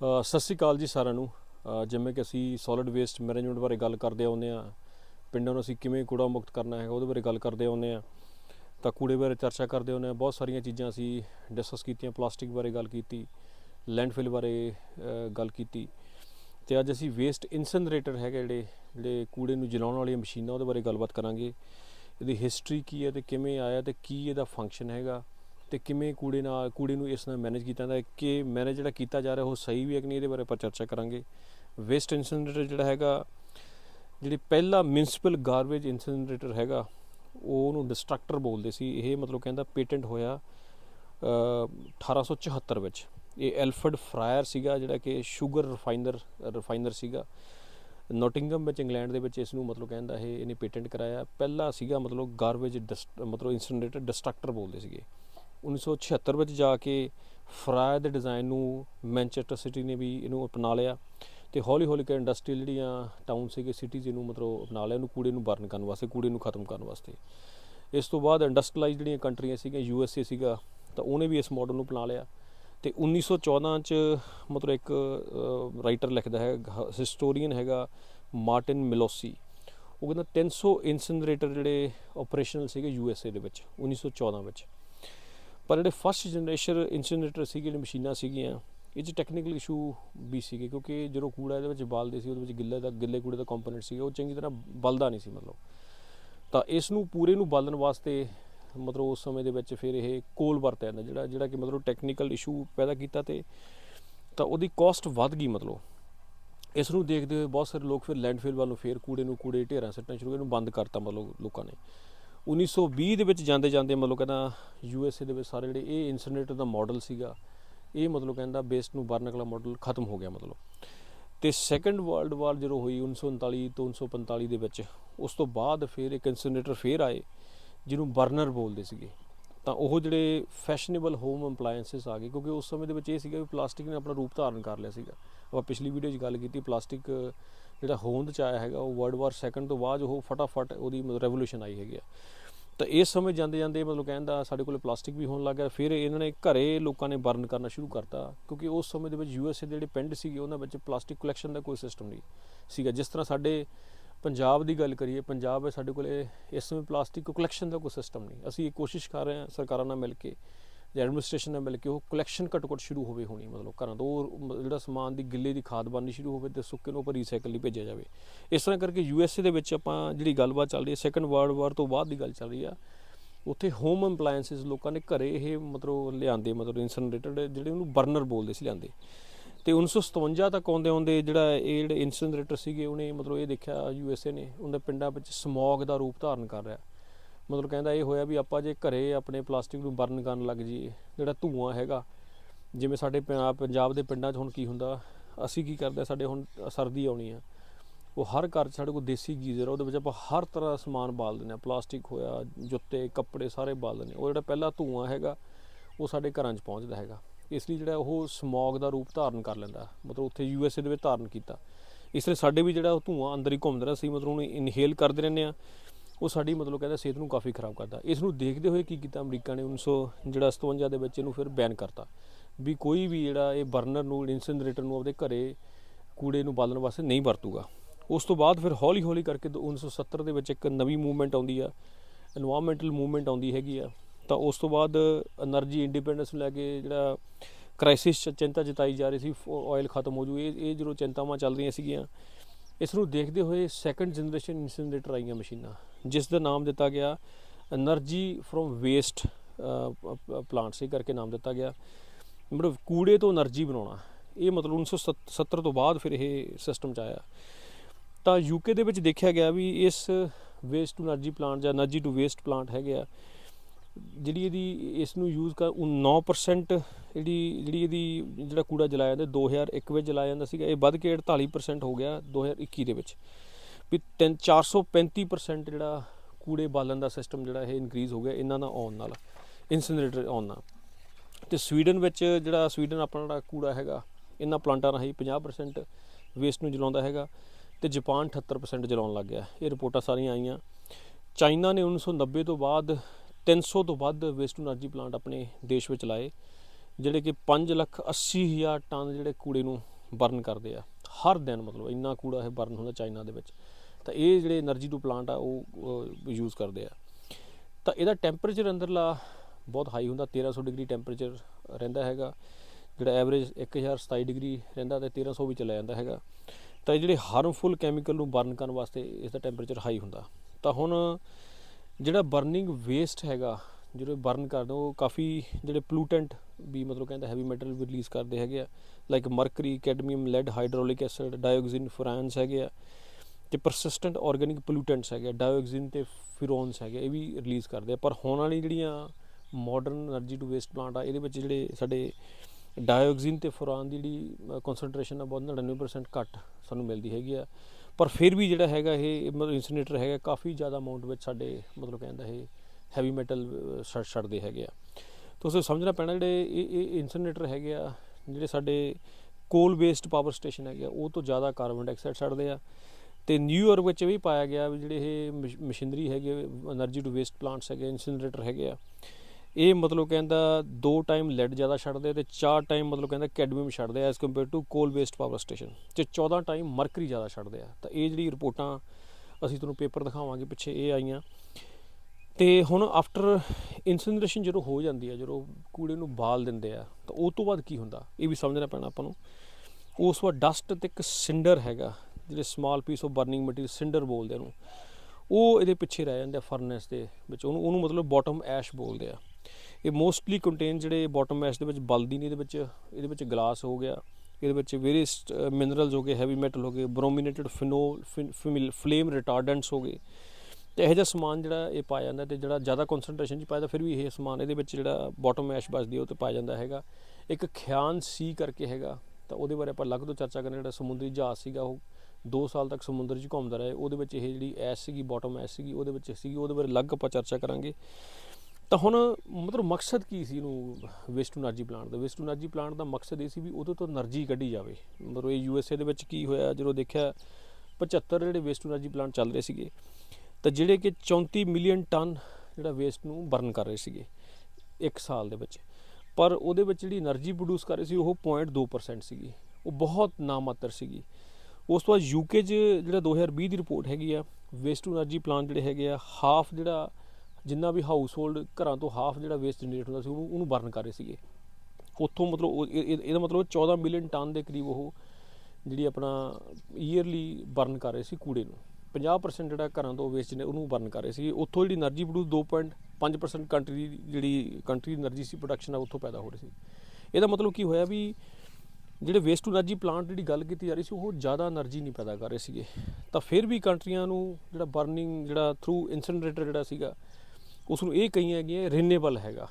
ਸਤਿ ਸ਼੍ਰੀ ਅਕਾਲ ਜੀ ਸਾਰਿਆਂ ਨੂੰ। ਜਿਵੇਂ ਕਿ ਅਸੀਂ ਸੋਲਿਡ ਵੇਸਟ ਮੈਨੇਜਮੈਂਟ ਬਾਰੇ ਗੱਲ ਕਰਦੇ ਆਉਂਦੇ ਆ ਪਿੰਡਾਂ ਨੂੰ ਅਸੀਂ ਕਿਵੇਂ ਕੂੜਾ ਮੁਕਤ ਕਰਨਾ ਹੈਗਾ ਉਹਦੇ ਬਾਰੇ ਗੱਲ ਕਰਦੇ ਆਉਂਦੇ ਆ ਤਾਂ ਕੂੜੇ ਬਾਰੇ ਚਰਚਾ ਕਰਦੇ ਆਉਂਦੇ ਆ ਬਹੁਤ ਸਾਰੀਆਂ ਚੀਜ਼ਾਂ ਅਸੀਂ ਡਿਸਕਸ ਕੀਤੀਆਂ ਪਲਾਸਟਿਕ ਬਾਰੇ ਗੱਲ ਕੀਤੀ ਲੈਂਡਫਿਲ ਬਾਰੇ ਗੱਲ ਕੀਤੀ। ਤੇ ਅੱਜ ਅਸੀਂ ਵੇਸਟ ਇਨਸਨਰੇਟਰ ਹੈਗੇ ਜਿਹੜੇ ਜਿਹੜੇ ਕੂੜੇ ਨੂੰ ਜਲਾਉਣ ਵਾਲੀਆਂ ਮਸ਼ੀਨਾਂ ਉਹਦੇ ਬਾਰੇ ਗੱਲਬਾਤ ਕਰਾਂਗੇ। ਇਹਦੀ ਹਿਸਟਰੀ ਕੀ ਹੈ ਤੇ ਕਿਵੇਂ ਆਇਆ ਤੇ ਕੀ ਇਹਦਾ ਫੰਕਸ਼ਨ ਹੈਗਾ। ਤੇ ਕਿਵੇਂ ਕੂੜੇ ਨਾਲ ਕੂੜੇ ਨੂੰ ਇਸ ਨਾਲ ਮੈਨੇਜ ਕੀਤਾ ਜਾਂਦਾ ਹੈ ਕਿ ਮੈਨੇਜ ਜਿਹੜਾ ਕੀਤਾ ਜਾ ਰਿਹਾ ਉਹ ਸਹੀ ਵੀ ਹੈ ਕਿ ਨਹੀਂ ਇਹਦੇ ਬਾਰੇ ਆਪਾਂ ਚਰਚਾ ਕਰਾਂਗੇ। ਵੇਸਟ ਇਨਸਨਰੇਟਰ ਜਿਹੜਾ ਹੈਗਾ ਜਿਹੜੀ ਪਹਿਲਾ ਮਿਊਨਿਸਪਲ ਗਾਰਬੇਜ ਇਨਸਨਰੇਟਰ ਹੈਗਾ ਉਹ ਉਹਨੂੰ ਡਿਸਟਰਕਟਰ ਬੋਲਦੇ ਸੀ। ਇਹ ਮਤਲਬ ਕਹਿੰਦਾ ਪੇਟੈਂਟ ਹੋਇਆ ਅ, 1874 ਵਿੱਚ। ਇਹ ਐਲਫਰਡ ਫਰਾਇਰ ਸੀਗਾ ਜਿਹੜਾ ਕਿ ਸ਼ੂਗਰ ਰਿਫਾਈਨਰ ਰਿਫਾਈਨਰ ਸੀਗਾ। ਨੋਟਿੰਗਮ ਵਿੱਚ ਇੰਗਲੈਂਡ ਦੇ ਵਿੱਚ ਇਸ ਨੂੰ ਮਤਲਬ ਕਹਿੰਦਾ ਇਹ ਇਹਨੇ ਪੇਟੈਂਟ ਕਰਾਇਆ। ਪਹਿਲਾ ਸੀਗਾ ਮਤਲਬ ਗਾਰਬੇਜ ਮਤਲਬ ਇਨਸਨਰੇਟਰ ਡਿਸਟਰਕਟਰ ਬੋਲਦੇ ਸੀਗੇ। 1976 ਵਿੱਚ ਜਾ ਕੇ ਫਰਾਇਦ ਦੇ ਡਿਜ਼ਾਈਨ ਨੂੰ ਮੈਨਚੈਸਟਰ ਸਿਟੀ ਨੇ ਵੀ ਇਹਨੂੰ ਅਪਣਾ ਲਿਆ ਤੇ ਹੌਲੀ ਹੌਲੀ ਕਿ ਇੰਡਸਟਰੀਅਲ ਜਿਹੜੀਆਂ ਟਾਊਨ ਸੀਗੇ, ਸਿਟੀਜ਼ ਇਹਨੂੰ ਮਤਲਬ ਅਪਣਾ ਲਿਆ, ਇਹਨੂੰ ਕੂੜੇ ਨੂੰ ਬਰਨ ਕਰਨ ਵਾਸਤੇ, ਕੂੜੇ ਨੂੰ ਖਤਮ ਕਰਨ ਵਾਸਤੇ। ਇਸ ਤੋਂ ਬਾਅਦ ਇੰਡਸਟਰੀਅਲਾਈਜ਼ ਜਿਹੜੀਆਂ ਕੰਟਰੀਆਂ ਸੀਗੀਆਂ, ਯੂ ਐਸ ਏ ਸੀਗਾ, ਤਾਂ ਉਹਨੇ ਵੀ ਇਸ ਮਾਡਲ ਨੂੰ ਅਪਣਾ ਲਿਆ। ਤੇ 1914 ਚ ਮਤਲਬ ਇੱਕ ਰਾਈਟਰ ਲਿਖਦਾ ਹੈ ਹਿਸਟੋਰੀਅਨ ਹੈਗਾ ਮਾਰਟਿਨ ਮਿਲੋਸੀ। ਉਹ ਕਹਿੰਦਾ 300 ਇਨਸਨਰੇਟਰ ਜਿਹੜੇ ਆਪਰੇਸ਼ਨਲ ਸੀਗੇ ਯੂ ਐਸ ਏ ਦੇ ਵਿੱਚ 1914 ਵਿੱਚ। ਪਰ ਜਿਹੜੇ ਫਸਟ ਜਨਰੇਸ਼ਨ ਇਨਸਨਰੇਟਰ ਸੀਗੇ, ਜਿਹੜੇ ਮਸ਼ੀਨਾਂ ਸੀਗੀਆਂ, ਇਹ 'ਚ ਟੈਕਨੀਕਲ ਇਸ਼ੂ ਵੀ ਸੀਗੇ, ਕਿਉਂਕਿ ਜਦੋਂ ਕੂੜਾ ਇਹਦੇ ਵਿੱਚ ਬਾਲਦੇ ਸੀ, ਉਹਦੇ ਵਿੱਚ ਗਿੱਲੇ ਦਾ, ਗਿੱਲੇ ਕੂੜੇ ਦਾ ਕੰਪੋਨੈਂਟ ਸੀਗਾ, ਉਹ ਚੰਗੀ ਤਰ੍ਹਾਂ ਬਲਦਾ ਨਹੀਂ ਸੀ ਮਤਲਬ। ਤਾਂ ਇਸ ਨੂੰ ਪੂਰੇ ਨੂੰ ਬਾਲਣ ਵਾਸਤੇ ਮਤਲਬ ਉਸ ਸਮੇਂ ਦੇ ਵਿੱਚ ਫਿਰ ਇਹ ਕੋਲ ਵਰਤਿਆ ਜਾਂਦਾ, ਜਿਹੜਾ ਜਿਹੜਾ ਕਿ ਮਤਲਬ ਟੈਕਨੀਕਲ ਇਸ਼ੂ ਪੈਦਾ ਕੀਤਾ ਤੇ ਤਾਂ ਉਹਦੀ ਕਾਸਟ ਵੱਧ ਗਈ ਮਤਲਬ। ਇਸ ਨੂੰ ਦੇਖਦੇ ਹੋਏ ਬਹੁਤ ਸਾਰੇ ਲੋਕ ਫਿਰ ਲੈਂਡਫਿਲ ਵੱਲੋਂ ਨੂੰ ਫੇਰ ਕੂੜੇ ਨੂੰ, ਕੂੜੇ ਢੇਰਾਂ ਸੱਟਣਾ ਸ਼ੁਰੂ ਇਹਨੂੰ ਬੰਦ ਕਰਤਾ ਮਤਲਬ ਲੋਕਾਂ ਨੇ। 1920 ਦੇ ਵਿੱਚ ਜਾਂਦੇ ਜਾਂਦੇ ਮਤਲਬ ਕਹਿੰਦਾ ਯੂ ਐਸ ਏ ਦੇ ਵਿੱਚ ਸਾਰੇ ਜਿਹੜੇ ਇਹ ਇਨਸੀਨਰੇਟਰ ਦਾ ਮਾਡਲ ਸੀਗਾ, ਇਹ ਮਤਲਬ ਕਹਿੰਦਾ ਬੇਸਟ ਨੂੰ ਬਰਨ ਵਾਲਾ ਮਾਡਲ ਖਤਮ ਹੋ ਗਿਆ ਮਤਲਬ। ਤੇ ਸੈਕੰਡ ਵਰਲਡ ਵਾਰ ਜਦੋਂ ਹੋਈ 1939 ਤੋਂ 1945 ਦੇ ਵਿੱਚ, ਉਸ ਤੋਂ ਬਾਅਦ ਫਿਰ ਇੱਕ ਇਨਸੀਨਰੇਟਰ ਫੇਰ ਆਏ, ਜਿਹਨੂੰ ਬਰਨਰ ਬੋਲਦੇ ਸੀਗੇ। ਤਾਂ ਉਹ ਜਿਹੜੇ ਫੈਸ਼ਨੇਬਲ ਹੋਮ ਅਪਲਾਈਐਂਸਸ ਆ ਗਏ, ਕਿਉਂਕਿ ਉਸ ਸਮੇਂ ਦੇ ਵਿੱਚ ਇਹ ਸੀਗਾ ਵੀ ਪਲਾਸਟਿਕ ਨੇ ਆਪਣਾ ਰੂਪ ਧਾਰਨ ਕਰ ਲਿਆ ਸੀਗਾ। ਆਪਾਂ ਪਿਛਲੀ ਵੀਡੀਓ 'ਚ ਗੱਲ ਕੀਤੀ ਪਲਾਸਟਿਕ ਜਿਹੜਾ ਹੋਂਦ ਚ ਆਇਆ ਹੈਗਾ, ਉਹ ਵਰਲਡ ਵਾਰ ਸੈਕੰਡ ਤੋਂ ਬਾਅਦ ਉਹ ਫਟਾਫਟ ਉਹਦੀ ਰੈਵੋਲੂਸ਼ਨ ਆਈ ਹੈਗੀ ਆ। ਤਾਂ ਇਸ ਸਮੇਂ ਜਾਂਦੇ ਜਾਂਦੇ ਮਤਲਬ ਕਹਿੰਦਾ ਸਾਡੇ ਕੋਲ ਪਲਾਸਟਿਕ ਵੀ ਹੋਣ ਲੱਗਾ ਫਿਰ ਇਹਨਾਂ ਨੇ ਘਰੇ ਲੋਕਾਂ ਨੇ ਬਰਨ ਕਰਨਾ ਸ਼ੁਰੂ ਕਰਤਾ, ਕਿਉਂਕਿ ਉਸ ਸਮੇਂ ਦੇ ਵਿੱਚ ਯੂਐਸਏ ਦੇ ਜਿਹੜੇ ਪਿੰਡ ਸੀਗੇ, ਉਹਨਾਂ ਵਿੱਚ ਪਲਾਸਟਿਕ ਕਲੈਕਸ਼ਨ ਦਾ ਕੋਈ ਸਿਸਟਮ ਨਹੀਂ ਸੀਗਾ। ਜਿਸ ਤਰ੍ਹਾਂ ਸਾਡੇ ਪੰਜਾਬ ਦੀ ਗੱਲ ਕਰੀਏ, ਪੰਜਾਬ ਹੈ ਸਾਡੇ ਕੋਲ ਇਸ ਸਮੇਂ ਪਲਾਸਟਿਕ ਕਲੈਕਸ਼ਨ ਦਾ ਕੋਈ ਸਿਸਟਮ ਨਹੀਂ। ਅਸੀਂ ਇਹ ਕੋਸ਼ਿਸ਼ ਕਰ ਰਹੇ ਹਾਂ ਸਰਕਾਰਾਂ ਨਾਲ ਮਿਲ ਕੇ ਜਾਂ ਐਡਮਿਨਿਸਟ੍ਰੇਸ਼ਨ ਨਾਲ ਮਿਲ ਕੇ ਉਹ ਕਲੈਕਸ਼ਨ ਘੱਟੋ ਘੱਟ ਸ਼ੁਰੂ ਹੋਵੇ ਹੋਣੀ, ਮਤਲਬ ਘਰਾਂ ਤੋਂ, ਉਹ ਮ- ਜਿਹੜਾ ਸਮਾਨ ਦੀ ਗਿੱਲੇ ਦੀ ਖਾਦ ਬਣਨੀ ਸ਼ੁਰੂ ਹੋਵੇ ਤੇ ਸੁੱਕੇ ਨੂੰ ਉੱਪਰ ਰੀਸਾਈਕਲ ਲਈ ਭੇਜਿਆ ਜਾਵੇ। ਇਸ ਤਰ੍ਹਾਂ ਕਰਕੇ ਯੂਐਸਏ ਦੇ ਵਿੱਚ ਆਪਾਂ ਜਿਹੜੀ ਗੱਲਬਾਤ ਚੱਲ ਰਹੀ ਹੈ ਸੈਕੰਡ ਵਰਲਡ ਵਾਰ ਤੋਂ ਬਾਅਦ ਦੀ ਗੱਲ ਚੱਲ ਰਹੀ ਆ, ਉੱਥੇ ਹੋਮ ਅਪਲਾਈਐਂਸਸ ਲੋਕਾਂ ਨੇ ਘਰੇ ਇਹ ਮਤਲਬ ਲਿਆਂਦੇ, ਮਤਲਬ ਇਨਸਨਰੇਟਰ ਜਿਹੜੇ ਉਹਨੂੰ ਬਰਨਰ ਬੋਲਦੇ ਸੀ ਲਿਆਂਦੇ। ਤੇ 1957 ਤੱਕ ਆਉਂਦੇ ਆਉਂਦੇ ਜਿਹੜਾ ਇਹ ਜਿਹੜੇ ਇਨਸਨਰੇਟਰ ਸੀਗੇ, ਉਹਨੇ ਮਤਲਬ ਇਹ ਦੇਖਿਆ ਯੂਐਸਏ ਨੇ, ਉਹਦੇ ਪਿੰਡਾਂ ਵਿੱਚ ਸਮੌਗ ਦਾ ਰੂਪ ਧਾਰਨ ਕਰ ਰਿਹਾ। ਮਤਲਬ ਕਹਿੰਦਾ ਇਹ ਹੋਇਆ ਵੀ ਆਪਾਂ ਜੇ ਘਰੇ ਆਪਣੇ ਪਲਾਸਟਿਕ ਨੂੰ ਬਰਨ ਕਰਨ ਲੱਗ ਜਾਈਏ ਜਿਹੜਾ ਧੂਆਂ ਹੈਗਾ ਜਿਵੇਂ ਸਾਡੇ ਪਿਆ- ਪੰਜਾਬ ਦੇ ਪਿੰਡਾਂ 'ਚ ਹੁਣ ਕੀ ਹੁੰਦਾ ਅਸੀਂ ਕੀ ਕਰਦੇ ਆ, ਸਾਡੇ ਹੁਣ ਸਰਦੀ ਆਉਣੀ ਆ ਉਹ ਹਰ ਘਰ 'ਚ ਸਾਡੇ ਕੋਲ ਦੇਸੀ ਗੀਜ਼ਰ ਆ ਉਹਦੇ ਵਿੱਚ ਆਪਾਂ ਹਰ ਤਰ੍ਹਾਂ ਦਾ ਸਮਾਨ ਬਾਲ ਦਿੰਦੇ ਆ ਪਲਾਸਟਿਕ ਹੋਇਆ ਜੁੱਤੇ ਕੱਪੜੇ ਸਾਰੇ ਬਾਲ ਦਿੰਦੇ ਆ। ਉਹ ਜਿਹੜਾ ਪਹਿਲਾ ਧੂਆਂ ਹੈਗਾ ਉਹ ਸਾਡੇ ਘਰਾਂ 'ਚ ਪਹੁੰਚਦਾ ਹੈਗਾ ਇਸ ਲਈ ਜਿਹੜਾ ਉਹ ਸਮੌਗ ਦਾ ਰੂਪ ਧਾਰਨ ਕਰ ਲੈਂਦਾ ਮਤਲਬ ਉੱਥੇ ਯੂਐਸਏ ਦੇ ਵਿੱਚ ਧਾਰਨ ਕੀਤਾ ਇਸ ਲਈ ਸਾਡੇ ਵੀ ਜਿਹੜਾ ਉਹ ਧੂਆਂ ਅੰਦਰ ਹੀ ਘੁੰਮਦਾ ਰਿਹਾ ਸੀ ਮਤਲਬ ਉਹਨੂੰ ਇਨਹੇਲ ਕਰਦੇ ਰਹਿੰਦੇ ਆ ਉਹ ਸਾਡੀ ਮਤਲਬ ਕਹਿੰਦਾ ਸਿਹਤ ਨੂੰ ਕਾਫੀ ਖਰਾਬ ਕਰਦਾ। ਇਸ ਨੂੰ ਦੇਖਦੇ ਹੋਏ ਕੀ ਕੀਤਾ ਅਮਰੀਕਾ ਨੇ 1957 ਦੇ ਵਿੱਚ ਇਹਨੂੰ ਫਿਰ ਬੈਨ ਕਰਤਾ। ਵੀ ਕੋਈ ਵੀ ਜਿਹੜਾ ਇਹ ਬਰਨਰ ਨੂੰ ਇਨਸਿਨਰੇਟਰ ਨੂੰ ਆਪਦੇ ਘਰੇ ਕੂੜੇ ਨੂੰ ਬਾਲਣ ਵਾਸਤੇ ਨਹੀਂ ਵਰਤੂਗਾ। ਉਸ ਤੋਂ ਬਾਅਦ ਫਿਰ ਹੌਲੀ ਹੌਲੀ ਕਰਕੇ 1970 ਦੇ ਵਿੱਚ ਇੱਕ ਨਵੀਂ ਮੂਵਮੈਂਟ ਆਉਂਦੀ ਆ এনवायरमेंटਲ ਮੂਵਮੈਂਟ ਆਉਂਦੀ ਹੈਗੀ ਆ। ਤਾਂ ਉਸ ਤੋਂ ਬਾਅਦ એનર્ਜੀ ਇੰਡੀਪੈਂਡੈਂਸ ਨੂੰ ਲੈ ਕੇ ਜਿਹੜਾ ਕ੍ਰਾਈਸਿਸ ਚਿੰਤਾ ਜਤਾਈ ਜਾ ਰਹੀ ਸੀ ਆਇਲ ਖਤਮ ਹੋ ਜੂ। ਇਹ ਇਹ ਜਿਹੜੋ ਚਿੰਤਾਵਾਂ ਚੱਲ ਰਹੀਆਂ ਸੀਗੀਆਂ ਇਸ ਨੂੰ ਦੇਖਦੇ ਹੋਏ ਸੈਕੰਡ ਜਨਰੇਸ਼ਨ ਇਨਸਿਨਰੇਟਰ ਆਈਆਂ ਮਸ਼ੀਨਾਂ, ਜਿਸ ਦਾ ਨਾਮ ਦਿੱਤਾ ਗਿਆ એનર્ਜੀ ਫਰੋਮ ਵੇਸਟ ਪਲਾਂਟਸ ਇਹ ਕਰਕੇ ਨਾਮ ਦਿੱਤਾ ਗਿਆ। ਮਤਲਬ ਕੂੜੇ ਤੋਂ એનર્ਜੀ ਬਣਾਉਣਾ, ਇਹ ਮਤਲਬ 1970 ਤੋਂ ਬਾਅਦ ਫਿਰ ਇਹ ਸਿਸਟਮ ਚ ਆਇਆ। ਤਾਂ ਯੂਕੇ ਦੇ ਵਿੱਚ ਦੇਖਿਆ ਗਿਆ ਵੀ ਇਸ ਵੇਸਟ ਟੂ એનર્ਜੀ ਪਲਾਂਟ ਜਾਂ એનર્ਜੀ ਟੂ ਵੇਸਟ ਪਲਾਂਟ ਹੈਗੇ ਆ। ਜਿਹੜੀ ਇਹਦੀ ਇਸ ਨੂੰ ਯੂਜ਼ ਕਰ, ਉਹ 9% ਜਿਹੜੀ ਜਿਹੜੀ ਇਹਦੀ ਜਿਹੜਾ ਕੂੜਾ ਜਲਾਇਆ ਜਾਂਦਾ 2001 ਵਿੱਚ ਜਲਾਇਆ ਜਾਂਦਾ ਸੀਗਾ, ਇਹ ਵੱਧ ਕੇ 48% ਹੋ ਗਿਆ 2021 ਦੇ ਵਿੱਚ। ਵੀ 3 435% ਜਿਹੜਾ ਕੂੜੇ ਬਾਲਣ ਦਾ ਸਿਸਟਮ ਜਿਹੜਾ ਇਹ ਇਨਕਰੀਜ਼ ਹੋ ਗਿਆ ਇਹਨਾਂ ਦਾ ਆਉਣ ਨਾਲ ਇਨਸਿਨਰੇਟਰ ਆਉਣ ਨਾਲ। ਤੇ ਸਵੀਡਨ ਵਿੱਚ ਜਿਹੜਾ ਸਵੀਡਨ ਆਪਣਾ ਜਿਹੜਾ ਕੂੜਾ ਹੈਗਾ, ਇਹਨਾਂ ਪਲਾਂਟਾਂ ਰਾਹੀਂ 50% ਵੇਸਟ ਨੂੰ ਜਲਾਉਂਦਾ ਹੈਗਾ ਤੇ ਜਾਪਾਨ 78% ਜਲਾਉਣ ਲੱਗ ਗਿਆ। ਇਹ ਰਿਪੋਰਟਾਂ ਸਾਰੀਆਂ ਆਈਆਂ। ਚਾਈਨਾ ਨੇ 1990 ਤੋਂ ਬਾਅਦ 300 ਤੋਂ ਵੱਧ ਵੇਸਟ ਐਨਰਜੀ ਪਲਾਂਟ ਆਪਣੇ ਦੇਸ਼ ਵਿੱਚ ਲਾਏ, ਜਿਹੜੇ ਕਿ 5 ਲੱਖ 80 ਹਜ਼ਾਰ ਟਨ ਜਿਹੜੇ ਕੂੜੇ ਨੂੰ ਬਰਨ ਕਰਦੇ ਆ। ਹਰ ਦਿਨ ਮਤਲਬ ਇੰਨਾ ਕੂੜਾ ਇਹ ਬਰਨ ਹੁੰਦਾ ਚਾਈਨਾ ਦੇ ਵਿੱਚ। ਤਾਂ ਇਹ ਜਿਹੜੇ એનર્ਜੀ ਟੂ ਪਲਾਂਟ ਆ, ਉਹ ਯੂਜ਼ ਕਰਦੇ ਆ। ਤਾਂ ਇਹਦਾ ਟੈਂਪਰੇਚਰ ਅੰਦਰਲਾ ਬਹੁਤ ਹਾਈ ਹੁੰਦਾ 1300 ਡਿਗਰੀ ਟੈਂਪਰੇਚਰ ਰਹਿੰਦਾ ਹੈਗਾ। ਜਿਹੜਾ ਐਵਰੇਜ 1027 ਡਿਗਰੀ ਰਹਿੰਦਾ ਤੇ 1300 ਵੀ ਚਲਾ ਜਾਂਦਾ ਹੈਗਾ। ਤਾਂ ਜਿਹੜੇ ਹਾਰਮਫੁਲ ਕੈਮੀਕਲ ਨੂੰ ਬਰਨ ਕਰਨ ਵਾਸਤੇ ਇਸ ਦਾ ਟੈਂਪਰੇਚਰ ਹਾਈ ਹੁੰਦਾ। ਤਾਂ ਹੁਣ ਜਿਹੜਾ ਬਰਨਿੰਗ ਵੇਸਟ ਹੈਗਾ, ਜਿਹੜੇ ਬਰਨ ਕਰਦੇ, ਉਹ ਕਾਫੀ ਜਿਹੜੇ ਪਲੂਟੈਂਟ ਵੀ ਮਤਲਬ ਕਹਿੰਦਾ ਹੈਵੀ ਮੈਟਲ ਵੀ ਰਿਲੀਜ਼ ਕਰਦੇ ਹੈਗੇ ਆ like mercury cadmium lead hydraulic acid dioxin furans ਹੈਗੇ ਆ ਤੇ ਪਰਸਿਸਟੈਂਟ ਆਰਗੈਨਿਕ ਪਲੂਟੈਂਟਸ ਹੈਗੇ ਆ ਡਾਇਓਕਸਿਨ ਤੇ ਫਿਰੋਨਸ ਹੈਗੇ ਇਹ ਵੀ ਰਿਲੀਜ਼ ਕਰਦੇ ਆ। ਪਰ ਹੋਣ ਵਾਲੀ ਜਿਹੜੀਆਂ modern energy to waste plant ਆ, ਇਹਦੇ ਵਿੱਚ ਜਿਹੜੇ ਸਾਡੇ ਡਾਇਓਕਸਿਨ ਤੇ ਫੁਰਾਨ ਦੀ ਜਿਹੜੀ ਕਨਸੈਂਟ੍ਰੇਸ਼ਨ ਆ, ਬਹੁਤ 99% ਘੱਟ ਸਾਨੂੰ ਮਿਲਦੀ ਹੈਗੀ ਆ। ਪਰ ਫਿਰ ਵੀ ਜਿਹੜਾ ਹੈਗਾ ਇਹ ਮਤਲਬ ਇਨਸੀਨੇਟਰ ਹੈਗਾ, ਕਾਫੀ ਜ਼ਿਆਦਾ ਅਮਾਉਂਟ ਵਿੱਚ ਸਾਡੇ ਮਤਲਬ ਕਹਿੰਦਾ ਇਹ ਹੈਵੀ ਮੈਟਲ ਛੱਡ ਛੱਡਦੇ ਹੈਗੇ ਆ। ਤੁਸੀਂ ਸਮਝਣਾ ਪੈਣਾ ਜਿਹੜੇ ਇਹ ਇਹ ਇਨਸੀਨੇਟਰ ਹੈਗੇ ਆ, ਜਿਹੜੇ ਸਾਡੇ ਕੋਲ ਵੇਸਟ ਪਾਵਰ ਸਟੇਸ਼ਨ ਹੈਗੇ ਆ, ਉਹ ਤੋਂ ਜ਼ਿਆਦਾ ਕਾਰਬਨ ਡਾਈਆਕਸਾਈਡ ਛੱਡਦੇ ਆ। ਤੇ ਨਿਊਯਾਰਕ ਵਿੱਚ ਵੀ ਪਾਇਆ ਗਿਆ ਵੀ ਜਿਹੜੇ ਇਹ ਮਸ਼ੀਨਰੀ ਹੈਗੇ એનર્ਜੀ ਟੂ ਵੇਸਟ ਪਲਾਂਟਸ ਹੈਗੇ ਇਨਸੀਨੇਟਰ ਹੈਗੇ ਆ। ਇਹ ਮਤਲਬ ਕਹਿੰਦਾ ਦੋ ਟਾਈਮ ਲੈਡ ਜ਼ਿਆਦਾ ਛੱਡਦੇ ਆ ਤੇ ਚਾਰ ਟਾਈਮ ਮਤਲਬ ਕਹਿੰਦਾ ਕੈਡਮੀਅਮ ਛੱਡਦੇ ਆ as compare to coal based power station ਤੇ 14 ਟਾਈਮ ਮਰਕਰੀ ਜ਼ਿਆਦਾ ਛੱਡਦੇ ਆ। ਤਾਂ ਇਹ ਜਿਹੜੀ ਰਿਪੋਰਟਾਂ ਅਸੀਂ ਤੁਹਾਨੂੰ ਪੇਪਰ ਦਿਖਾਵਾਂਗੇ, ਪਿੱਛੇ ਇਹ ਆਈਆਂ। ਤੇ ਹੁਣ ਆਫਟਰ ਇਨਸਿਨਰੇਸ਼ਨ ਜਦੋਂ ਹੋ ਜਾਂਦੀ ਹੈ ਜਦੋਂ ਕੂੜੇ ਨੂੰ ਬਾਲ ਦਿੰਦੇ ਆ, ਤਾਂ ਉਹ ਤੋਂ ਬਾਅਦ ਕੀ ਹੁੰਦਾ? ਇਹ ਵੀ ਸਮਝਣਾ ਪੈਣਾ ਆਪਾਂ ਨੂੰ। ਉਸ ਵਾਰ ਡਸਟ ਤੇ ਇੱਕ ਸਿੰਡਰ ਹੈਗਾ, ਜਿਹੜੇ small piece of burning material cinder ਬੋਲਦੇ ਆ ਉਹਨੂੰ। ਉਹ ਇਹਦੇ ਪਿੱਛੇ ਰਹਿ ਜਾਂਦੇ ਆ ਫਰਨੈਸ ਦੇ ਵਿੱਚ। ਉਹਨੂੰ ਉਹਨੂੰ ਮਤਲਬ ਬਾਟਮ ਐਸ਼ ਬੋਲਦੇ ਆ। ਇਹ ਮੋਸਟਲੀ ਕੰਟੇਨ ਜਿਹੜੇ ਬਾਟਮ ਮੈਸ਼ ਦੇ ਵਿੱਚ ਬਲਦੀ ਨਹੀਂ, ਇਹਦੇ ਵਿੱਚ ਇਹਦੇ ਵਿੱਚ ਗਲਾਸ ਹੋ ਗਿਆ, ਇਹਦੇ ਵਿੱਚ ਵੇਰੀਅਸ ਮਿਨਰਲਸ ਹੋ ਗਏ ਹੈਵੀ ਮੈਟਲ ਹੋ ਗਏ ਬ੍ਰੋਮੀਨੇਟਡ ਫਿਨੋਲ ਫਲੇਮ ਰਿਟਾਰਡੈਂਟਸ ਹੋ ਗਏ। ਤੇ ਇਹੋ ਜਿਹਾ ਸਮਾਨ ਜਿਹੜਾ ਇਹ ਪਾਇਆ ਜਾਂਦਾ ਤੇ ਜਿਹੜਾ ਜ਼ਿਆਦਾ ਕਨਸੈਂਟ੍ਰੇਸ਼ਨ ਚ ਪਾਇਆ ਤਾਂ ਫਿਰ ਵੀ ਇਹ ਸਮਾਨ ਇਹਦੇ ਵਿੱਚ ਜਿਹੜਾ ਬਾਟਮ ਐਸ਼ ਬਚਦੀ ਹੈ ਉਹ ਤੇ ਪਾਇਆ ਜਾਂਦਾ ਹੈਗਾ। ਇੱਕ ਖਿਆਨ ਸੀ ਕਰਕੇ ਹੈਗਾ, ਤਾਂ ਉਹਦੇ ਬਾਰੇ ਆਪਾਂ ਅਲੱਗ ਤੋਂ ਚਰਚਾ ਕਰਾਂਗੇ ਜਿਹੜਾ ਸਮੁੰਦਰੀ ਜਹਾਜ਼ ਸੀਗਾ, ਉਹ 2 ਸਾਲ ਤੱਕ ਸਮੁੰਦਰ 'ਚ ਘੁੰਮਦਾ ਰਿਹਾ, ਉਹਦੇ ਵਿੱਚ ਇਹ ਜਿਹੜੀ ਐਸ਼ ਸੀਗੀ ਬਾਟਮ ਐਸ਼ ਸੀਗੀ, ਉਹਦੇ ਵਿੱਚ ਸੀਗੀ, ਉਹਦੇ ਬਾਰੇ ਅਲੱਗ ਆਪਾਂ ਚਰਚਾ ਕਰਾਂਗੇ। ਤਾਂ ਹੁਣ ਮਤਲਬ ਮਕਸਦ ਕੀ ਸੀ ਇਹਨੂੰ ਵੇਸਟ ਟੂ એનર્ਜੀ ਪਲਾਂਟ ਦਾ? ਵੇਸਟ ਟੂ એનર્ਜੀ ਪਲਾਂਟ ਦਾ ਮਕਸਦ ਇਹ ਸੀ ਵੀ ਉਹਦੇ ਤੋਂ એનર્ਜੀ ਕੱਢੀ ਜਾਵੇ। ਮਤਲਬ ਇਹ ਯੂ ਐੱਸ ਏ ਦੇ ਵਿੱਚ ਕੀ ਹੋਇਆ, ਜਦੋਂ ਦੇਖਿਆ 75 ਜਿਹੜੇ ਵੇਸਟ ਟੂ એનર્ਜੀ ਪਲਾਂਟ ਚੱਲ ਰਹੇ ਸੀਗੇ, ਤਾਂ ਜਿਹੜੇ ਕਿ 34 ਮਿਲੀਅਨ ਟਨ ਜਿਹੜਾ ਵੇਸਟ ਨੂੰ ਬਰਨ ਕਰ ਰਹੇ ਸੀਗੇ ਇੱਕ ਸਾਲ ਦੇ ਵਿੱਚ। ਪਰ ਉਹਦੇ ਵਿੱਚ ਜਿਹੜੀ એનર્ਜੀ ਪ੍ਰੋਡਿਊਸ ਕਰ ਰਹੇ ਸੀ, ਉਹ 0.2% ਸੀਗੀ। ਉਹ ਬਹੁਤ ਨਾਮਾਤਰ ਸੀਗੀ। ਉਸ ਤੋਂ ਬਾਅਦ ਯੂਕੇ 'ਚ ਜਿਹੜਾ 2020 ਦੀ ਰਿਪੋਰਟ ਹੈਗੀ ਆ ਵੇਸਟ ਟੂ એનર્ਜੀ ਪਲਾਂਟ ਜਿਹੜੇ ਹੈਗੇ ਆ ਹਾਫ ਜਿਹੜਾ ਜਿੰਨਾ ਵੀ ਹਾਊਸ ਹੋਲਡ ਘਰਾਂ ਤੋਂ ਹਾਫ ਜਿਹੜਾ ਵੇਸਟ ਜਨਰੇਟ ਹੁੰਦਾ ਸੀ, ਉਹਨੂੰ ਉਹਨੂੰ ਬਰਨ ਕਰ ਰਹੇ ਸੀਗੇ। ਉੱਥੋਂ ਮਤਲਬ ਇਹਦਾ ਮਤਲਬ 14 ਮਿਲੀਅਨ ਟਨ ਦੇ ਕਰੀਬ ਉਹ ਜਿਹੜੀ ਆਪਣਾ ਈਅਰਲੀ ਬਰਨ ਕਰ ਰਹੇ ਸੀ ਕੂੜੇ ਨੂੰ। 50% ਜਿਹੜਾ ਘਰਾਂ ਤੋਂ ਵੇਸਟ ਨੇ, ਉਹਨੂੰ ਬਰਨ ਕਰ ਰਹੇ ਸੀ ਉੱਥੋਂ ਜਿਹੜੀ એનર્ਜੀ ਪ੍ਰੋਡਿਊਸ 2.5% ਕੰਟਰੀ ਦੀ ਜਿਹੜੀ ਕੰਟਰੀ ਦੀ એનર્ਜੀ ਸੀ ਪ੍ਰੋਡਕਸ਼ਨ ਆ, ਉੱਥੋਂ ਪੈਦਾ ਹੋ ਰਹੀ ਸੀ। ਇਹਦਾ ਮਤਲਬ ਕੀ ਹੋਇਆ ਵੀ ਜਿਹੜੇ ਵੇਸਟ ਟੂ એનર્ਜੀ ਪਲਾਂਟ ਜਿਹੜੀ ਗੱਲ ਕੀਤੀ ਜਾ ਰਹੀ ਸੀ, ਉਹ ਜ਼ਿਆਦਾ એનર્ਜੀ ਨਹੀਂ ਪੈਦਾ ਕਰ ਰਹੇ ਸੀਗੇ। ਤਾਂ ਫਿਰ ਵੀ ਕੰਟਰੀਆਂ ਨੂੰ ਜਿਹੜਾ ਬਰਨਿੰਗ ਜਿਹੜਾ ਥਰੂ ਇਨਸਿਨਰੇਟਰ ਜਿਹੜਾ ਸੀਗਾ ਉਸ ਨੂੰ ਇਹ ਕਹੀਆਂ ਹੈਗੀਆਂ ਰੀਨੇਬਲ ਹੈਗਾ।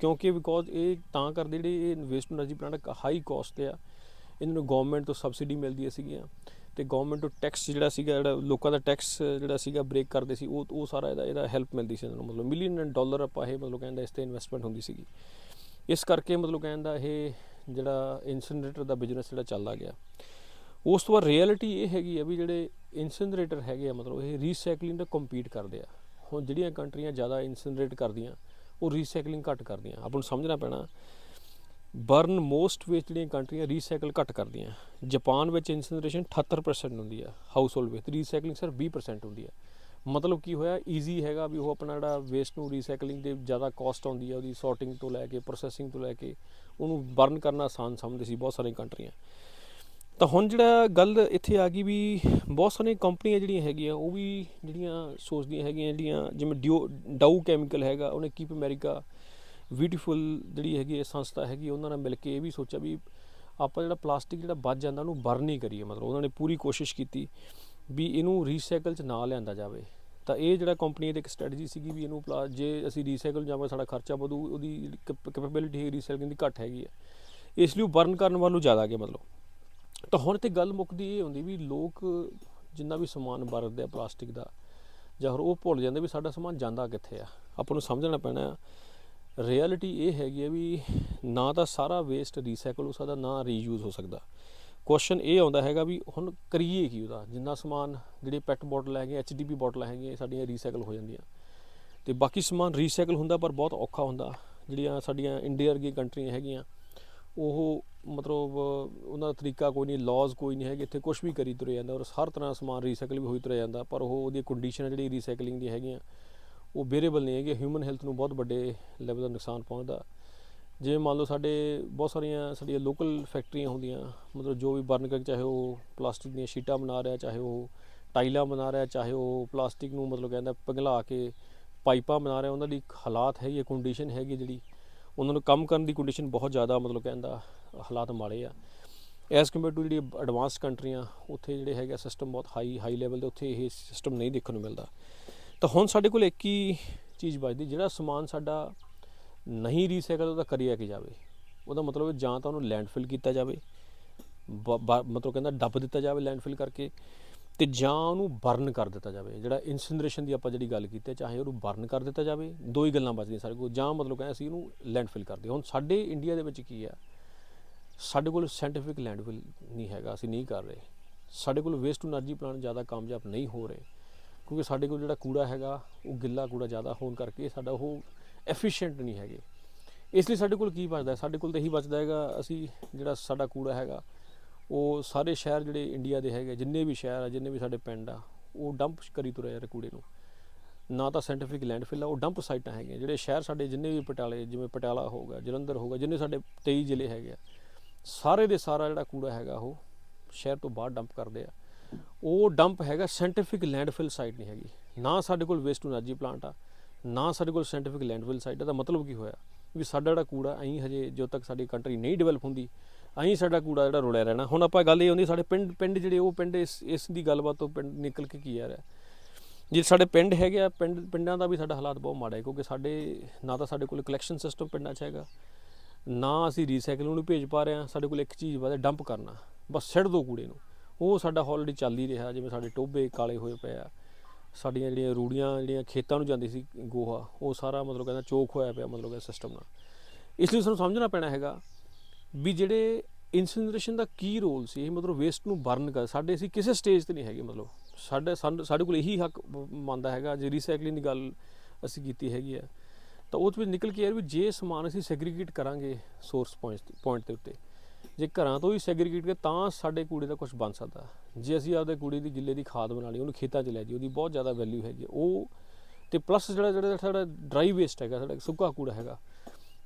ਕਿਉਂਕਿ ਬਿਕੋਜ਼ ਇਹ ਤਾਂ ਕਰਦੇ ਜਿਹੜੇ ਇਹ waste energy plant high cost ਤੇ ਆ। ਇਹਨਾਂ ਨੂੰ ਗਵਰਨਮੈਂਟ ਤੋਂ ਸਬਸਿਡੀ ਮਿਲਦੀ ਸੀਗੀਆਂ। ਤੇ ਗਵਰਨਮੈਂਟ ਤੋਂ ਟੈਕਸ ਜਿਹੜਾ ਸੀਗਾ, ਜਿਹੜਾ ਲੋਕਾਂ ਦਾ ਟੈਕਸ ਜਿਹੜਾ ਸੀਗਾ ਬ੍ਰੇਕ ਕਰਦੇ ਸੀ, ਉਹ ਉਹ ਸਾਰਾ ਇਹਦਾ ਇਹਦਾ ਹੈਲਪ ਮਿਲਦੀ ਸੀ ਇਹਨਾਂ ਨੂੰ। ਮਤਲਬ ਮਿਲੀਅਨ ਡਾਲਰ ਆਪਾਂ ਇਹ ਮਤਲਬ ਕਹਿੰਦਾ ਇਸ ਤੇ ਇਨਵੈਸਟਮੈਂਟ ਹੁੰਦੀ ਸੀਗੀ। ਇਸ ਕਰਕੇ ਮਤਲਬ ਕਹਿੰਦਾ ਇਹ ਜਿਹੜਾ ਇਨਸਿਨਰੇਟਰ ਦਾ ਬਿਜ਼ਨਸ ਜਿਹੜਾ ਚੱਲਦਾ ਗਿਆ। ਉਸ ਤੋਂ ਬਾਅਦ ਰਿਐਲਿਟੀ ਇਹ ਹੈਗੀ ਆ ਵੀ ਜਿਹੜੇ ਇਨਸਿਨਰੇਟਰ ਹੈਗੇ ਆ, ਮਤਲਬ ਇਹ ਰੀਸਾਈਕਲਿੰਗ ਦਾ ਕੰਪੀਟ ਕਰਦੇ ਆ। ਹੁਣ ਜਿਹੜੀਆਂ ਕੰਟਰੀਆਂ ਜ਼ਿਆਦਾ ਇਨਸਿਨਰੇਟ ਕਰਦੀਆਂ, ਉਹ ਰੀਸਾਈਕਲਿੰਗ ਘੱਟ ਕਰਦੀਆਂ। ਆਪਾਂ ਨੂੰ ਸਮਝਣਾ ਪੈਣਾ, ਬਰਨ ਮੋਸਟ ਵੇਸਟ ਜਿਹੜੀਆਂ ਕੰਟਰੀਆਂ ਰੀਸਾਈਕਲ ਘੱਟ ਕਰਦੀਆਂ। ਜਾਪਾਨ ਵਿੱਚ ਇਨਸਿਨਰੇਸ਼ਨ 78% ਹੁੰਦੀ ਆ ਹਾਊਸ ਹੋਲਡ ਵੇਸਟ ਰੀਸਾਈਕਲਿੰਗ ਸਿਰਫ 20% ਹੁੰਦੀ ਆ। ਮਤਲਬ ਕੀ ਹੋਇਆ ਈਜ਼ੀ ਹੈਗਾ ਵੀ ਉਹ ਆਪਣਾ ਜਿਹੜਾ ਵੇਸਟ ਨੂੰ ਰੀਸਾਈਕਲਿੰਗ ਦੇ ਜ਼ਿਆਦਾ ਕਾਸਟ ਆਉਂਦੀ ਆ, ਉਹਦੀ ਸੌਰਟਿੰਗ ਤੋਂ ਲੈ ਕੇ ਪ੍ਰੋਸੈਸਿੰਗ ਤੋਂ ਲੈ ਕੇ, ਉਹਨੂੰ ਬਰਨ ਕਰਨਾ ਆਸਾਨ ਸਮਝਦੇ ਸੀ ਬਹੁਤ ਸਾਰੀਆਂ ਕੰਟਰੀਆਂ। ਤਾਂ ਹੁਣ ਜਿਹੜਾ ਗੱਲ ਇੱਥੇ ਆ ਗਈ ਵੀ ਬਹੁਤ ਸਾਰੀਆਂ ਕੰਪਨੀਆਂ ਜਿਹੜੀਆਂ ਹੈਗੀਆਂ, ਉਹ ਵੀ ਜਿਹੜੀਆਂ ਸੋਚਦੀਆਂ ਹੈਗੀਆਂ, ਜਿਹੜੀਆਂ ਜਿਵੇਂ ਡਿਓ, ਡਾਊ ਕੈਮੀਕਲ ਹੈਗਾ, ਉਹਨੇ ਕੀਪ ਅਮਰੀਕਾ ਬਿਊਟੀਫੁਲ ਜਿਹੜੀ ਹੈਗੀ ਇਹ ਸੰਸਥਾ ਹੈਗੀ, ਉਹਨਾਂ ਨਾਲ ਮਿਲ ਕੇ ਇਹ ਵੀ ਸੋਚਿਆ ਵੀ ਆਪਾਂ ਜਿਹੜਾ ਪਲਾਸਟਿਕ ਜਿਹੜਾ ਬਚ ਜਾਂਦਾ, ਉਹਨੂੰ ਬਰਨ ਹੀ ਕਰੀਏ, ਮਤਲਬ ਉਹਨਾਂ ਨੇ ਪੂਰੀ ਕੋਸ਼ਿਸ਼ ਕੀਤੀ ਵੀ ਇਹਨੂੰ ਰੀਸਾਈਕਲ 'ਚ ਨਾ ਲਿਆਂਦਾ ਜਾਵੇ। ਤਾਂ ਇਹ ਜਿਹੜਾ ਕੰਪਨੀ ਦੀ ਇੱਕ ਸਟ੍ਰੈਟਜੀ ਸੀਗੀ ਵੀ ਇਹਨੂੰ ਪਲਾ, ਜੇ ਅਸੀਂ ਰੀਸਾਈਕਲ ਜਾਵਾਂ ਸਾਡਾ ਖਰਚਾ ਵਧੂ, ਉਹਦੀ ਕੈਪੇਬਿਲਿਟੀ ਹੈ ਰੀਸਾਈਕਲਿੰਗ ਦੀ ਘੱਟ ਹੈਗੀ ਹੈ। ਇਸ ਲਈ ਉਹ ਬਰਨ ਕਰਨ ਵੱਲੋਂ ਜ਼ਿਆਦਾ ਗਿਆ ਮਤਲਬ। ਤਾਂ ਹੁਣ ਤੇ ਗੱਲ ਮੁੱਕਦੀ ਇਹ ਹੁੰਦੀ ਵੀ ਲੋਕ ਜਿੰਨਾ ਵੀ ਸਮਾਨ ਵਰਤਦੇ ਆ ਪਲਾਸਟਿਕ ਦਾ, ਜਾਂ ਹੋਰ ਉਹ ਭੁੱਲ ਜਾਂਦੇ ਵੀ ਸਾਡਾ ਸਮਾਨ ਜਾਂਦਾ ਕਿੱਥੇ ਆ। ਆਪਾਂ ਨੂੰ ਸਮਝਣਾ ਪੈਣਾ ਆ। ਰਿਐਲਿਟੀ ਇਹ ਹੈਗੀ ਹੈ ਵੀ ਨਾ ਤਾਂ ਸਾਰਾ ਵੇਸਟ ਰੀਸਾਈਕਲ ਹੋ ਸਕਦਾ, ਨਾ ਰੀਯੂਜ਼ ਹੋ ਸਕਦਾ। ਕੁਐਸਚਨ ਇਹ ਆਉਂਦਾ ਹੈਗਾ ਵੀ ਹੁਣ ਕਰੀਏ ਕੀ ਉਹਦਾ? ਜਿੰਨਾ ਸਮਾਨ ਜਿਹੜੇ ਪੈਟ ਬੋਟਲ ਹੈਗੇ ਐਚਡੀਪੀ ਬੋਟਲ ਹੈਗੀਆਂ ਸਾਡੀਆਂ ਰੀਸਾਈਕਲ ਹੋ ਜਾਂਦੀਆਂ। ਤੇ ਬਾਕੀ ਸਮਾਨ ਰੀਸਾਈਕਲ ਹੁੰਦਾ ਪਰ ਬਹੁਤ ਔਖਾ ਹੁੰਦਾ। ਜਿਹੜੀਆਂ ਸਾਡੀਆਂ ਇੰਡੀਆ ਵਰਗੀਆਂ ਕੰਟਰੀਆਂ ਹੈਗੀਆਂ, ਉਹ ਮਤਲਬ, ਉਹਨਾਂ ਦਾ ਤਰੀਕਾ ਕੋਈ ਨਹੀਂ ਲਾਜ਼ ਕੋਈ ਨਹੀਂ ਹੈਗੇ, ਇੱਥੇ ਕੁਝ ਵੀ ਕਰੀ ਤੁਰਿਆ ਜਾਂਦਾ ਔਰ ਹਰ ਤਰ੍ਹਾਂ ਸਮਾਨ ਰੀਸਾਈਕਲ ਵੀ ਹੋਈ ਤੁਰਿਆ ਜਾਂਦਾ, ਪਰ ਉਹ ਉਹਦੀ ਕੰਡੀਸ਼ਨ ਜਿਹੜੀ ਰੀਸਾਈਕਲਿੰਗ ਦੀ ਹੈਗੀਆਂ, ਉਹ ਵੇਰੀਏਬਲ ਨਹੀਂ ਹੈਗੇ ਹਿਊਮਨ ਹੈਲਥ ਨੂੰ ਬਹੁਤ ਵੱਡੇ ਲੈਵਲ ਦਾ ਨੁਕਸਾਨ ਪਹੁੰਚਦਾ। ਜਿਵੇਂ ਮੰਨ ਲਓ ਸਾਡੇ ਬਹੁਤ ਸਾਰੀਆਂ ਸਾਡੀਆਂ ਲੋਕਲ ਫੈਕਟਰੀਆਂ ਹੁੰਦੀਆਂ, ਮਤਲਬ ਜੋ ਵੀ ਬਰਨ ਕਰ ਚਾਹੇ ਉਹ ਪਲਾਸਟਿਕ ਦੀਆਂ ਸ਼ੀਟਾਂ ਬਣਾ ਰਿਹਾ, ਚਾਹੇ ਉਹ ਟਾਈਲਾਂ ਬਣਾ ਰਿਹਾ, ਚਾਹੇ ਉਹ ਪਲਾਸਟਿਕ ਨੂੰ ਮਤਲਬ ਕਹਿੰਦਾ ਪਿਘਲਾ ਕੇ ਪਾਈਪਾਂ ਬਣਾ ਰਿਹਾ, ਉਹਨਾਂ ਦੀ ਹਾਲਾਤ ਹੈਗੀ ਕੰਡੀਸ਼ਨ ਹੈਗੀ ਜਿਹੜੀ ਉਹਨਾਂ ਨੂੰ ਕੰਮ ਕਰਨ ਦੀ ਕੰਡੀਸ਼ਨ ਬਹੁਤ ਜ਼ਿਆਦਾ ਮਤਲਬ ਕਹਿੰਦਾ ਹਾਲਾਤ ਮਾੜੇ ਆ। ਐਸ ਕੰਪੇਅਰ ਟੂ ਜਿਹੜੀ ਐਡਵਾਂਸ ਕੰਟਰੀਆਂ ਉੱਥੇ ਜਿਹੜੇ ਹੈਗਾ ਸਿਸਟਮ ਬਹੁਤ ਹਾਈ ਹਾਈ ਲੈਵਲ ਦੇ, ਉੱਥੇ ਇਹ ਸਿਸਟਮ ਨਹੀਂ ਦੇਖਣ ਨੂੰ ਮਿਲਦਾ। ਤਾਂ ਹੁਣ ਸਾਡੇ ਕੋਲ ਇੱਕ ਹੀ ਚੀਜ਼ ਬਚਦੀ ਜਿਹੜਾ ਸਮਾਨ ਸਾਡਾ ਨਹੀਂ ਰੀਸਾਈਕਲ ਉਹਦਾ ਕਰਿਆ ਕਿ ਜਾਵੇ? ਉਹਦਾ ਮਤਲਬ ਜਾਂ ਤਾਂ ਉਹਨੂੰ ਲੈਂਡਫਿਲ ਕੀਤਾ ਜਾਵੇ, ਬ- ਬ- ਮਤਲਬ ਕਹਿੰਦਾ ਡੱਬ ਦਿੱਤਾ ਜਾਵੇ ਲੈਂਡਫਿਲ ਕਰਕੇ। ਤੇ ਜਾਂ ਉਹਨੂੰ ਬਰਨ ਕਰ ਦਿੱਤਾ ਜਾਵੇ। ਜਿਹੜਾ ਇਨਸਿਨਰੇਸ਼ਨ ਦੀ ਆਪਾਂ ਜਿਹੜੀ ਗੱਲ ਕੀਤੀ ਚਾਹੇ ਉਹਨੂੰ ਬਰਨ ਕਰ ਦਿੱਤਾ ਜਾਵੇ, ਦੋ ਹੀ ਗੱਲਾਂ ਬਚਦੀਆਂ ਸਾਡੇ ਕੋਲ। ਜਾਂ ਮਤਲਬ ਕਹਿੰਦੇ ਅਸੀਂ ਉਹਨੂੰ ਲੈਂਡਫਿਲ ਕਰਦੇ ਹੁਣ ਸਾਡੇ ਇੰਡੀਆ ਦੇ ਵਿੱਚ ਕੀ ਆ ਸਾਡੇ ਕੋਲ ਸਾਇੰਟਿਫਿਕ ਲੈਂਡਫਿਲ ਨਹੀਂ ਹੈਗਾ, ਅਸੀਂ ਨਹੀਂ ਕਰ ਰਹੇ। ਸਾਡੇ ਕੋਲ ਵੇਸਟ ਟੂ એનર્ਜੀ ਪਲਾਨ ਜ਼ਿਆਦਾ ਕਾਮਯਾਬ ਨਹੀਂ ਹੋ ਰਹੇ। ਕਿਉਂਕਿ ਸਾਡੇ ਕੋਲ ਜਿਹੜਾ ਕੂੜਾ ਹੈਗਾ, ਉਹ ਗਿੱਲਾ ਕੂੜਾ ਜ਼ਿਆਦਾ ਹੋਣ ਕਰਕੇ ਸਾਡਾ ਉਹ ਐਫੀਸ਼ੀਐਂਟ ਨਹੀਂ ਹੈਗੇ। ਇਸ ਲਈ ਸਾਡੇ ਕੋਲ ਕੀ ਬਚਦਾ ਸਾਡੇ ਕੋਲ ਤਾਂ ਇਹੀ ਬਚਦਾ ਹੈਗਾ, ਅਸੀਂ ਜਿਹੜਾ ਸਾਡਾ ਕੂੜਾ ਹੈਗਾ ਉਹ ਸਾਰੇ ਸ਼ਹਿਰ ਜਿਹੜੇ ਇੰਡੀਆ ਦੇ ਹੈਗੇ, ਜਿੰਨੇ ਵੀ ਸ਼ਹਿਰ ਆ, ਜਿੰਨੇ ਵੀ ਸਾਡੇ ਪਿੰਡ ਆ, ਉਹ ਡੰਪ ਕਰੀ ਤੁਰਿਆ ਯਾਰ ਕੂੜੇ ਨੂੰ। ਨਾ ਤਾਂ ਸਾਇੰਟੀਫਿਕ ਲੈਂਡਫਿਲ ਆ, ਉਹ ਡੰਪ ਸਾਈਟਾਂ ਹੈਗੀਆਂ। ਜਿਹੜੇ ਸ਼ਹਿਰ ਸਾਡੇ ਜਿੰਨੇ ਵੀ ਪਟਿਆਲੇ, ਜਿਵੇਂ ਪਟਿਆਲਾ ਹੋਗਾ ਜਲੰਧਰ ਹੋਗਾ ਜਿੰਨੇ ਸਾਡੇ 23 ਜ਼ਿਲ੍ਹੇ ਹੈਗੇ ਆ, ਸਾਰੇ ਦੇ ਸਾਰਾ ਜਿਹੜਾ ਕੂੜਾ ਹੈਗਾ, ਉਹ ਸ਼ਹਿਰ ਤੋਂ ਬਾਹਰ ਡੰਪ ਕਰਦੇ ਆ। ਉਹ ਡੰਪ ਹੈਗਾ ਸਾਇੰਟੀਫਿਕ ਲੈਂਡਫਿਲ ਸਾਈਟ ਨਹੀਂ ਹੈਗੀ। ਨਾ ਸਾਡੇ ਕੋਲ ਵੇਸਟ ਟੂ ਪਲਾਂਟ ਆ, ਨਾ ਸਾਡੇ ਕੋਲ ਸਾਇੰਟੀਫਿਕ ਲੈਂਡਫਿਲ ਸਾਈਟ ਆ, ਤਾਂ ਮਤਲਬ ਕੀ ਹੋਇਆ? ਵੀ ਸਾਡਾ ਜਿਹੜਾ ਕੂੜਾ ਐਂ ਹਜੇ ਜੋ ਤੱਕ ਸਾਡੀ ਕੰਟਰੀ ਨਹੀਂ ਡਿਵੈਲਪ ਹੁੰਦੀ ਐਂ ਸਾਡਾ ਕੂੜਾ ਜਿਹੜਾ ਰੁਲਿਆ ਰਹਿਣਾ। ਹੁਣ ਆਪਾਂ ਗੱਲ ਇਹ ਹੁੰਦੀ, ਸਾਡੇ ਪਿੰਡ ਪਿੰਡ ਜਿਹੜੇ ਉਹ ਪਿੰਡ ਇਸ ਇਸ ਦੀ ਗੱਲਬਾਤ ਤੋਂ ਪਿੰਡ ਨਿਕਲ ਕੇ ਕੀ ਆ ਰਿਹਾ। ਜੇ ਸਾਡੇ ਪਿੰਡ ਹੈਗੇ ਆ, ਪਿੰਡ ਪਿੰਡਾਂ ਦਾ ਵੀ ਸਾਡਾ ਹਾਲਾਤ ਬਹੁਤ ਮਾੜਾ ਹੈ, ਕਿਉਂਕਿ ਸਾਡੇ ਨਾ ਤਾਂ ਸਾਡੇ ਕੋਲ ਕਲੈਕਸ਼ਨ ਸਿਸਟਮ ਪਿੰਡਾਂ 'ਚ ਹੈਗਾ, ਨਾ ਅਸੀਂ ਰੀਸਾਈਕਲਿੰਗ ਨੂੰ ਭੇਜ ਪਾ ਰਹੇ ਹਾਂ, ਸਾਡੇ ਕੋਲ ਇੱਕ ਚੀਜ਼ ਵਾਦਾ ਡੰਪ ਕਰਨਾ। ਬਸ ਸਿੱਟ ਦੋ ਕੂੜੇ ਨੂੰ। ਉਹ ਸਾਡਾ ਆਲਰੇਡੀ ਚੱਲ ਹੀ ਰਿਹਾ, ਜਿਵੇਂ ਸਾਡੇ ਟੋਬੇ ਕਾਲੇ ਹੋਏ ਪਏ ਆ। ਸਾਡੀਆਂ ਜਿਹੜੀਆਂ ਰੂੜੀਆਂ, ਜਿਹੜੀਆਂ ਖੇਤਾਂ ਨੂੰ ਜਾਂਦੀ ਸੀ ਗੋਹਾ, ਉਹ ਸਾਰਾ ਮਤਲਬ ਕਹਿੰਦਾ ਚੋਕ ਹੋਇਆ ਪਿਆ ਮਤਲਬ ਇਹ ਸਿਸਟਮ ਨਾਲ। ਇਸ ਲਈ ਸਾਨੂੰ ਸਮਝਣਾ ਪੈਣਾ ਹੈਗਾ ਵੀ ਜਿਹੜੇ ਇਨਸਿਨਰੇਸ਼ਨ ਦਾ ਕੀ ਰੋਲ ਸੀ, ਇਹ ਮਤਲਬ ਵੇਸਟ ਨੂੰ ਬਰਨ ਕਰ, ਸਾਡੇ ਅਸੀਂ ਕਿਸੇ ਸਟੇਜ ਤੇ ਨਹੀਂ ਹੈਗੇ ਮਤਲਬ। ਸਾਡੇ ਸਾਨੂੰ- ਸਾਡੇ ਕੋਲ ਇਹੀ ਹੱਕ ਮੰਨਦਾ ਹੈਗਾ, ਜੇ ਰੀਸਾਈਕਲਿੰਗ ਦੀ ਗੱਲ ਅਸੀਂ ਕੀਤੀ ਹੈਗੀ ਆ, ਤਾਂ ਉਹਦੇ ਵਿੱਚ ਨਿਕਲ ਕੇ ਯਾਰ ਵੀ ਜੇ ਸਮਾਨ ਅਸੀਂ ਸੈਗਰੀਗੇਟ ਕਰਾਂਗੇ ਸੋਰਸ ਪੁਆਇੰਟ ਪੁਆਇੰਟ ਦੇ ਉੱਤੇ, ਜੇ ਘਰਾਂ ਤੋਂ ਹੀ ਸੈਗਰੀਗੇਟ ਕੇ ਤਾਂ ਸਾਡੇ ਕੂੜੇ ਦਾ ਕੁਝ ਬਣ ਸਕਦਾ। ਜੇ ਅਸੀਂ ਆਪਦੇ ਕੂੜੇ ਦੀ, ਗਿੱਲੇ ਦੀ ਖਾਦ ਬਣਾ ਲਈ, ਉਹਨੂੰ ਖੇਤਾਂ 'ਚ ਲੈ ਜੀ ਉਹਦੀ ਬਹੁਤ ਜ਼ਿਆਦਾ ਵੈਲਿਊ ਹੈਗੀ ਉਹ, ਤੇ ਪਲੱਸ ਜਿਹੜਾ ਜਿਹੜਾ ਸਾਡਾ ਡਰਾਈ ਵੇਸਟ ਹੈਗਾ, ਸਾਡਾ ਸੁੱਕਾ ਕੂੜਾ ਹੈਗਾ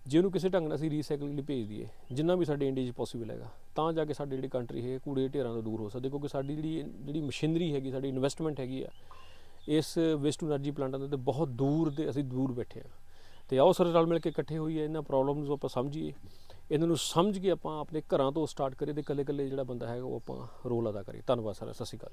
ਜੇ ਉਹਨੂੰ ਕਿਸੇ ਢੰਗ ਨਾਲ ਅਸੀਂ ਰੀਸਾਈਕਲਿੰਗ ਲਈ ਭੇਜ ਦਈਏ, ਜਿੰਨਾ ਵੀ ਸਾਡੇ ਇੰਡੀਆ 'ਚ ਪੋਸੀਬਲ ਹੈਗਾ, ਤਾਂ ਜਾ ਕੇ ਸਾਡੇ ਜਿਹੜੀ ਕੰਟਰੀ ਹੈ ਕੂੜੇ ਢੇਰਾਂ ਤੋਂ ਦੂਰ ਹੋ ਸਕਦੀ, ਕਿਉਂਕਿ ਸਾਡੀ ਜਿਹੜੀ ਜਿਹੜੀ ਮਸ਼ੀਨਰੀ ਹੈਗੀ, ਸਾਡੀ ਇਨਵੈਸਟਮੈਂਟ ਹੈਗੀ ਆ, ਇਸ ਵੇਸਟ ਟੂ એનર્ਜੀ ਪਲਾਂਟਾਂ ਦੇ ਤੇ ਬਹੁਤ ਦੂਰ ਦੇ ਅਸੀਂ ਦੂਰ ਬੈਠੇ ਆ। ਤੇ ਆਓ ਸਾਰੇ ਰਲ ਮਿਲ ਕੇ ਇਕੱਠੇ ਹੋਈਏ, ਇਹਨਾਂ ਪ੍ਰੋਬਲਮਸ ਨੂੰ ਆਪਾਂ ਸਮਝੀਏ, ਇਹਨਾਂ ਨੂੰ ਸਮਝ ਕੇ ਆਪਾਂ ਆਪਣੇ ਘਰਾਂ ਤੋਂ ਸਟਾਰਟ ਕਰੀਏ ਤੇ ਕੱਲੇ ਕੱਲੇ ਜਿਹੜਾ ਬੰਦਾ ਹੈਗਾ, ਉਹ ਆਪਾਂ ਰੋਲ ਅਦਾ ਕਰੀਏ। ਧੰਨਵਾਦ ਸਰ ਸਤਿ ਸ਼੍ਰੀ ਅਕਾਲ।